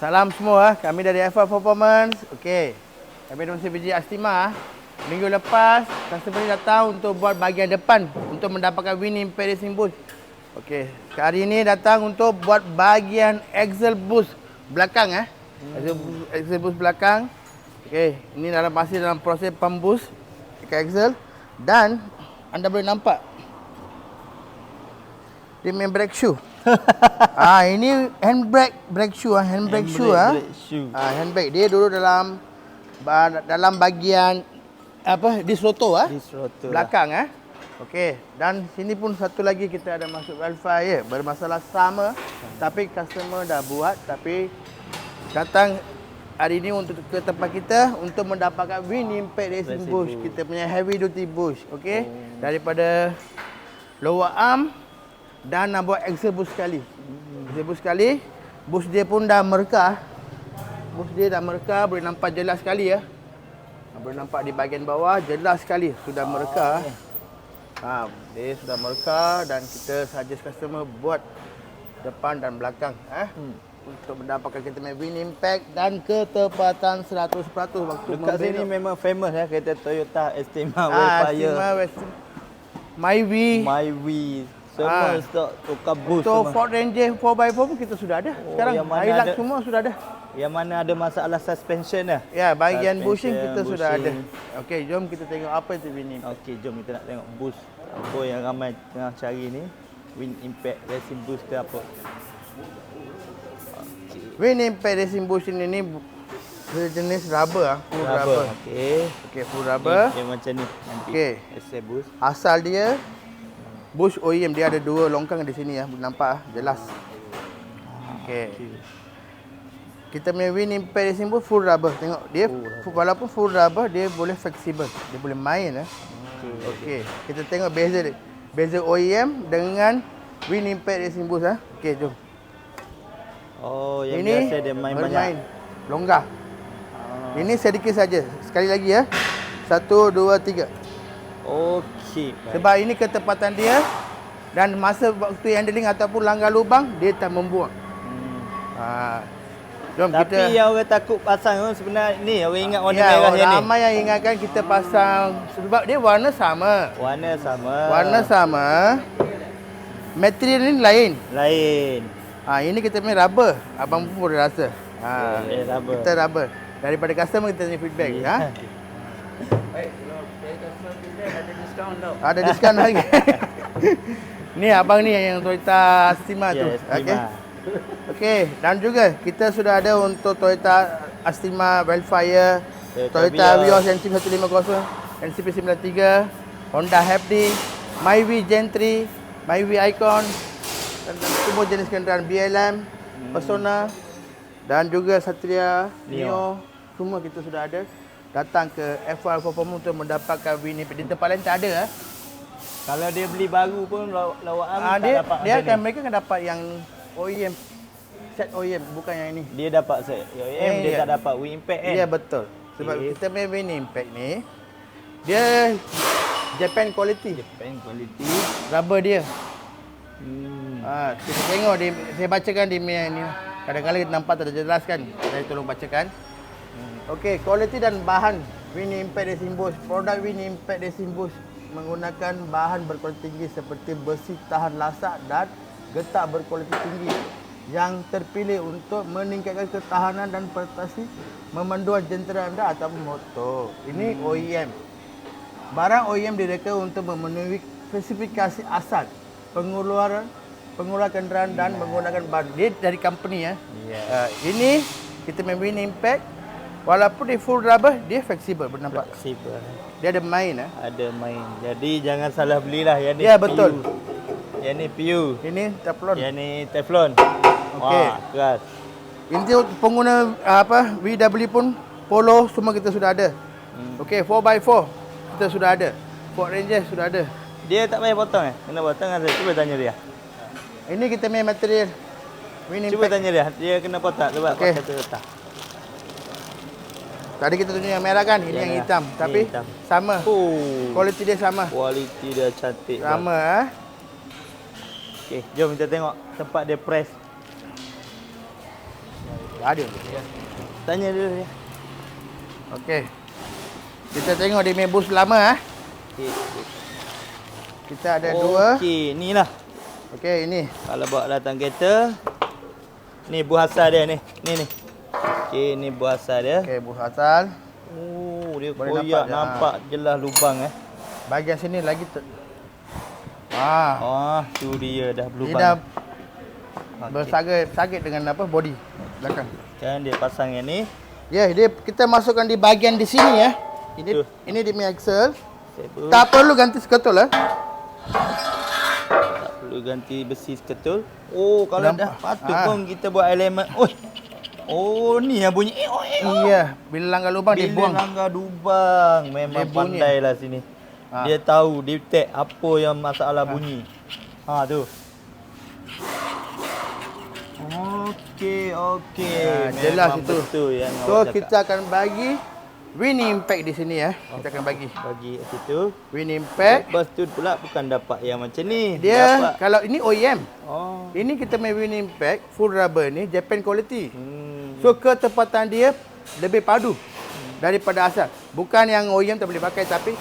Salam semua, kami dari Alpha Performance. Okey. Kami dari Biji Astima. Minggu lepas, customer ni datang untuk buat bahagian depan untuk mendapatkan winning racing boost. Okey. Hari ini datang untuk buat bahagian axle boost belakang eh. Axle, axle boost belakang. Okey, ini dalam masih dalam proses pump boost ke axle dan anda boleh nampak dia main brake shoe. ah ini handbrake brake shoe ah handbrake shoe ah. Ah handbrake dia duduk dalam dalam bahagian apa di sloto ah. Di throttle belakang eh. Okey, dan sini pun satu lagi kita ada masuk wifi ya. Bermasalah sama tapi customer dah buat tapi datang hari ini untuk ke tempat kita untuk mendapatkan Win Impact Racing Racing Bush. Bush. Kita punya heavy duty bush, okey. Daripada lower arm dan nak buat axle boost sekali. Axle boost sekali, boost dia pun dah merkah. Boost dia dah merkah, boleh nampak jelas sekali ya. Boleh nampak di bahagian bawah jelas sekali sudah mereka. Ha, dia sudah mereka dan kita suggest customer buat depan dan belakang eh Hmm. untuk mendapatkan kita punya win impact dan ketepatan 100% waktu Dekat sini membelok. memang famous ya kereta Toyota Estima Ah, Wildfire. Estima West. Myvi My Wii. Semua Ah. stok tukar boost untuk semua. Ford Ranger 4x4 pun kita sudah ada. Oh, Sekarang mana Hilux ada? semua sudah ada. Yang mana ada masalah suspension dah. Ya, bahagian Suspension, bushing kita sudah ada. bushing. Okey, jom kita tengok apa itu win impact. Okey, jom kita nak tengok boost. Apa yang ramai tengah cari ni. Win Impact Racing Boost ke apa. Win impact racing bushing ini bu- jenis rubber ah, full rubber. Rubber. Okey. Okey, full rubber. Ni, dia macam ni nanti. Okey. Racing Boost. Asal dia bush OEM dia ada dua longkang di sini ya, nampak ah, jelas. Okey. Kita punya win impact racing bush full rubber. Tengok dia Full walaupun full rubber dia boleh fleksibel. Dia boleh main eh. Okey. Okey, kita tengok beza dia. Beza OEM dengan win impact racing bush ah. Okey, jom. Oh, yang ini biasa dia main bermain banyak. longgar. Ah. Ini sedikit saja. Sekali lagi ya. Satu, dua, tiga. Okey. baik. Sebab ini ketepatan dia dan masa waktu handling ataupun langgar lubang dia tak membuang. Hmm. Ha. Jom Tapi kita yang orang takut pasang tu sebenarnya ni orang ingat warna ya, merah yang ni. ramai yang ingatkan kita pasang sebab dia warna sama. Warna sama. Warna sama. Material ni lain. lain. Ha, ini kita punya rubber. Abang pun boleh rasa. Ha. Eh, rubber. Kita rubber. Daripada customer kita punya feedback. Ha? Ada diskaun lagi. ni abang ni yang Toyota Astima tu. Yes, Okey. terima. Okey, dan juga kita sudah ada untuk Toyota Astima Wildfire, Toyota Vios. NCP 150, NCP 93, Honda Hepdi, Myvi Gen 3, Myvi Icon dan, dan semua jenis kenderaan BLM, Hmm. Persona dan juga Satria, Neo. Neo, semua kita sudah ada. Datang ke FR Performance untuk mendapatkan win Di tempat lain tak ada. Eh. Kalau dia beli baru pun law- lawak am Ah, tak dia dapat dia akan ni. mereka akan dapat yang OEM set OEM bukan yang ini. dia dapat set. Ya, Eh, dia ya. tak dapat wing impact kan. Ya betul. Sebab Okey. kita punya Win Impact ni dia Japan quality. Japan quality. Rubber dia. Hmm. Ha, kita tengok dia saya bacakan dia punya ni. Kadang-kadang kita nampak tak jelas kan. Saya tolong bacakan. Okey, quality dan bahan Win Impact Racing Bush. Produk Win Impact Racing Bush menggunakan bahan berkualiti tinggi seperti besi tahan lasak dan getah berkualiti tinggi yang terpilih untuk meningkatkan ketahanan dan prestasi memanduan jentera anda ataupun motor. Ini OEM. Barang OEM direka untuk memenuhi spesifikasi asal pengeluaran pengeluaran kenderaan dan menggunakan bahan dia dari company ya. Ya. Uh, ini kita Win Impact walaupun dia full rubber dia fleksibel bernampak. Flexible. Dia ada main ah. Ada main. Jadi jangan salah belilah yang ni. Ya, betul. Yang ni PU. Ini teflon. Yang ni Teflon. Okey. Wah, keras. Ini pengguna uh, apa VW pun Polo semua kita sudah ada. Hmm. Okey 4x4 kita sudah ada. Ford Ranger sudah ada. Dia tak payah potong eh? Kena potong kan? Cuba tanya dia. Ini kita main material Cuba Impact. tanya dia. Dia kena potong sebab Okey. pakai Toyota. Tadi kita tunjuk yang merah kan, ini Yang yang hitam. Ini Tapi hitam. sama. Oh. Kualiti dia sama. Kualiti dia cantik. bang. Sama ah. Okey, jom kita tengok tempat dia press. Ada. Tanya dulu ya. Okey. Kita tengok di Mebus lama eh. Okey. Kita ada dua. Okey, ni lah. Okey, ini. Kalau bawa datang kereta. Ni buah asal dia ni. Ni ni. Okey, ni buah asal dia. Okey, buah asal. Oh, dia Boleh koyak nampak nampak, dia. jelas lubang eh. Bahagian sini lagi ter... Ah, Ah, tu dia dah dia berlubang. dah Okey. bersagit sagit dengan apa body belakang. Kan dia pasang yang ni. Ya, dia kita masukkan di bahagian di sini ya. Ini Tu. ini di punya axle. Stable. Tak perlu ganti seketul eh. Tak perlu ganti besi seketul. Oh, kalau Nampak? dah patut Ah. pun kita buat elemen. Oh. Oh, ni yang bunyi. Eh, oh, eh, oh. Iya, bila langgar lubang dia Bila buang. langgar lubang memang Dia pandai lah sini. Ha. Dia tahu detect apa yang masalah bunyi. Ha tu. Okey, okey. Ha, jelas itu. Betul yang So cakap. kita akan bagi wind impact di sini ya. Kita akan bagi bagi situ. wind impact. Lepas tu pula bukan dapat yang macam ni. Dia dapat. kalau ini OEM. Oh. Ini kita main wind impact full rubber ni Japan quality. Hmm. So ketepatan dia lebih padu daripada asal. Bukan yang OEM tak boleh pakai tapi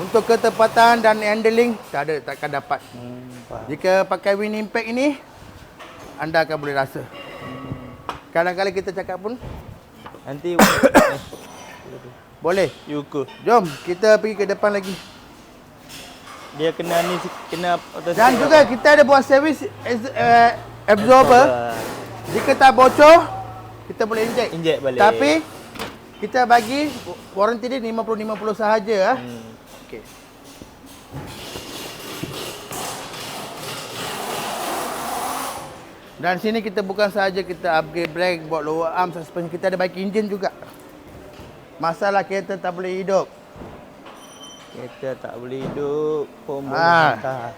untuk ketepatan dan handling tak ada takkan dapat. Hmm, faham. Jika pakai wind impact ini anda akan boleh rasa. Kadang-kadang kita cakap pun Nanti boleh. Yuku. Jom kita pergi ke depan lagi. Dia kena ni kena Dan juga kita ada buat service as- uh, absorber. Jika tak bocor kita boleh inject. Inject balik. Tapi kita bagi warranty dia 50-50 sahaja ah. Hmm. Okey. Dan sini kita bukan sahaja kita upgrade brake, buat lower arm, suspension, kita ada bagi engine juga. Masalah kereta tak boleh hidup. Kereta tak boleh hidup pun hantar.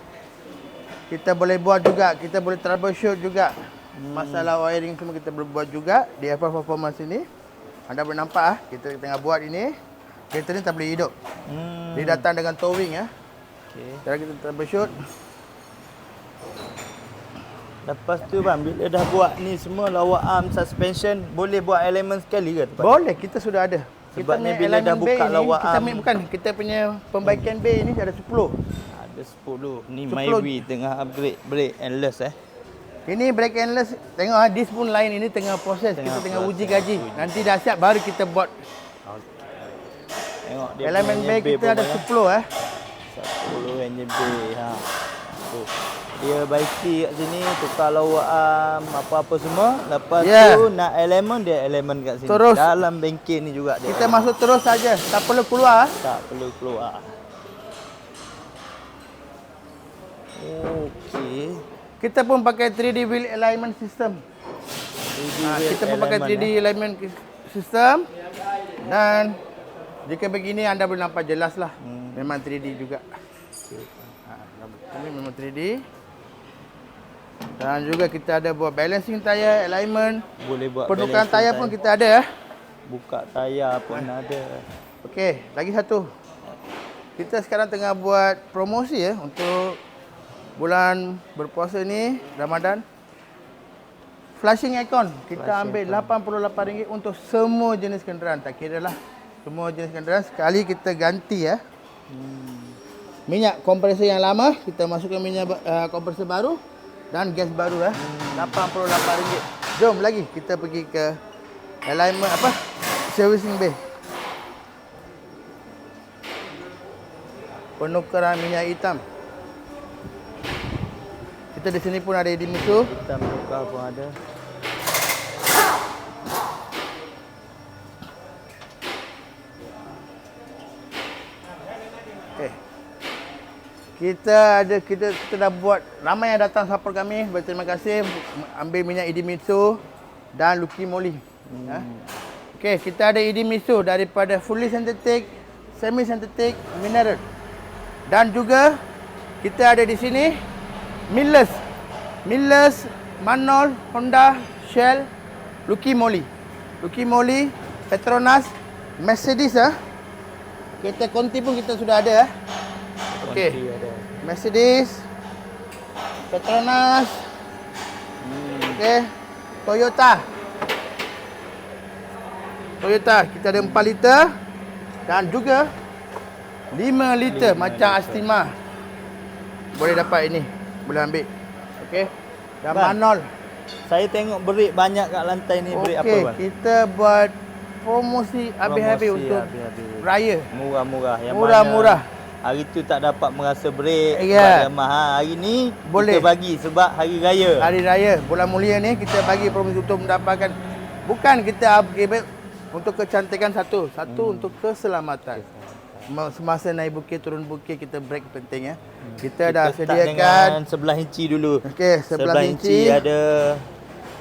Kita boleh buat juga, kita boleh troubleshoot juga. Masalah wiring semua kita boleh buat juga di Alpha Performance ini. Anda boleh nampak ah, kita tengah buat ini. Kereta ni tak boleh hidup. Hmm. Dia datang dengan towing ah. Okay. Cara kita troubleshoot. Lepas tu bang, bila dah buat ni semua lower arm suspension, boleh buat elemen sekali ke tempat? Boleh, kita sudah ada. Sebab ni punya bila dah buka ni, lower kita arm. punya- bukan, kita punya pembaikan bay ni ada 10. Ada 10. Ni 10. Myvi tengah upgrade brake endless eh. Ini brake endless, tengok ah, this pun line ini tengah proses. Tengah kita tengah uji kaji. uji. Nanti dah siap baru kita buat. Tengok dia Elemen bay kita ada banyak. 10 eh. 10 engine bay ha. Tu. Dia baiki kat sini, tukar arm, apa-apa semua. Lepas Yeah. tu nak elemen dia elemen kat sini. Terus. Dalam bengkel ni juga dia. Kita masuk terus saja, tak perlu keluar. ah. tak perlu keluar. Okey. Kita pun pakai 3D wheel alignment system. 3D Ha, kita pun pakai element, 3D eh. alignment system. Dan jika begini anda boleh nampak jelas lah. Hmm. Memang 3D juga. Ha, ini memang 3D. Dan juga kita ada buat balancing tayar, alignment. Boleh buat Penukaran balancing tayar pun kita ada eh. Buka tayar pun ada. Okey, lagi satu. Kita sekarang tengah buat promosi ya untuk bulan berpuasa ni Ramadan. Flashing aircon. Kita Flashing ambil RM88 untuk semua jenis kenderaan. Tak kira lah. Semua jenis kenderaan sekali kita ganti ya. Hmm. Minyak kompresor yang lama kita masukkan minyak uh, kompresor baru dan gas baru ya. RM88. Jom lagi kita pergi ke alignment apa? Servicing bay. Penukaran minyak hitam. Kita di sini pun ada Edimitsu. Hitam tukar pun ada. Okay. Kita ada kita, kita dah buat ramai yang datang support kami. Berterima kasih ambil minyak Idemitsu dan Lucky Moly. Hmm. Ha? Okey, kita ada Idemitsu daripada fully synthetic, semi synthetic, mineral. Dan juga kita ada di sini Millers. Millers, Manol, Honda, Shell, Lucky Moly. Lucky Moly, Petronas, Mercedes ah. Kereta Conti pun kita sudah ada ah. Okey. Mercedes, Petronas, Hmm. okey, Toyota. Toyota kita ada 4 liter dan juga 5 liter macam Astima. Boleh dapat ini. Boleh ambil. Okey. Dan. Manol. Saya tengok berik banyak kat lantai ni berik apa bang? kita buat promosi habis-habis untuk habis-habis. raya. Murah-murah. Yang Murah-murah. Hari tu tak dapat merasa break. Sebab Mahal. Hari ni Boleh. kita bagi sebab hari raya. Hari raya bulan mulia ni kita bagi promosi untuk mendapatkan bukan kita upgrade untuk kecantikan satu, satu Hmm. untuk keselamatan. Ma- Semasa naik bukit turun bukit kita break penting ya. Kita, dah Hmm. start sediakan sebelah inci dulu. Okey, sebelah inci. ada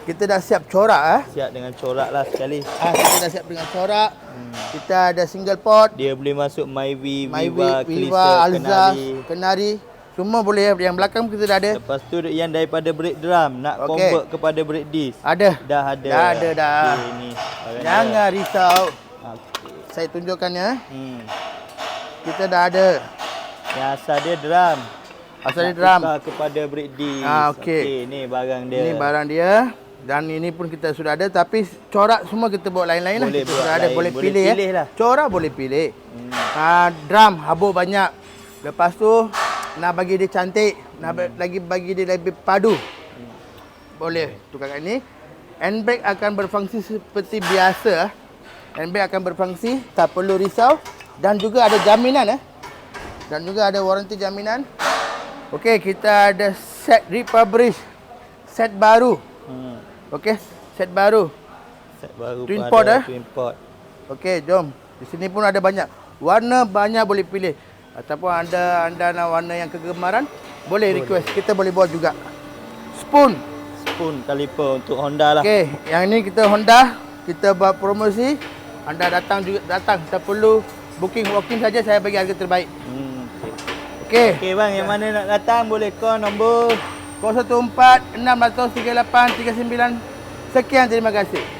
kita dah siap corak ah. siap dengan corak lah sekali. Ah, kita dah siap dengan corak. Hmm. Kita ada single pot, Dia boleh masuk Myvi, Viva, Viva, Alza, Kenari. Kenari. Semua boleh ya. Yang belakang kita dah ada. Lepas tu yang daripada brake drum nak Okey. convert kepada brake disc. Ada. Dah ada. Dah ada dah. Okey, ni. barang Jangan risau. Okey. Saya tunjukkan ya. Hmm. Kita dah ada. Yang asal dia drum. Asal dia Nak drum. tukar kepada brake disc. Ah, okey. Okey, ni barang dia. Ini barang dia dan ini pun kita sudah ada tapi corak semua kita buat lain-lain lah. Boleh Kita sudah ada lain. boleh Boleh pilih, pilih ya. lah. Corak boleh pilih. Hmm. Ah, drum habuk banyak. Lepas tu nak bagi dia cantik, nak Hmm. ba- lagi bagi dia lebih padu. Boleh tukarkan ini. Handbrake akan berfungsi seperti biasa. ah. Handbrake akan berfungsi, tak perlu risau dan juga ada jaminan eh. Dan juga ada waranti jaminan. Okey, kita ada set refurbish. Set baru. Hmm. Okey, set baru. Set baru Twin pun pot, ada, eh? Twin pot. Okey, jom. Di sini pun ada banyak. Warna banyak boleh pilih. Ataupun anda anda nak warna yang kegemaran, boleh, request. Kita boleh buat juga. Spoon. Spoon caliper untuk Honda lah. Okey, yang ini kita Honda, kita buat promosi. Anda datang juga datang. Tak perlu booking walk-in saja saya bagi harga terbaik. Hmm. Okey. Okey. Bang, yang mana nak datang boleh call nombor 014 638 39. Sekian terima kasih.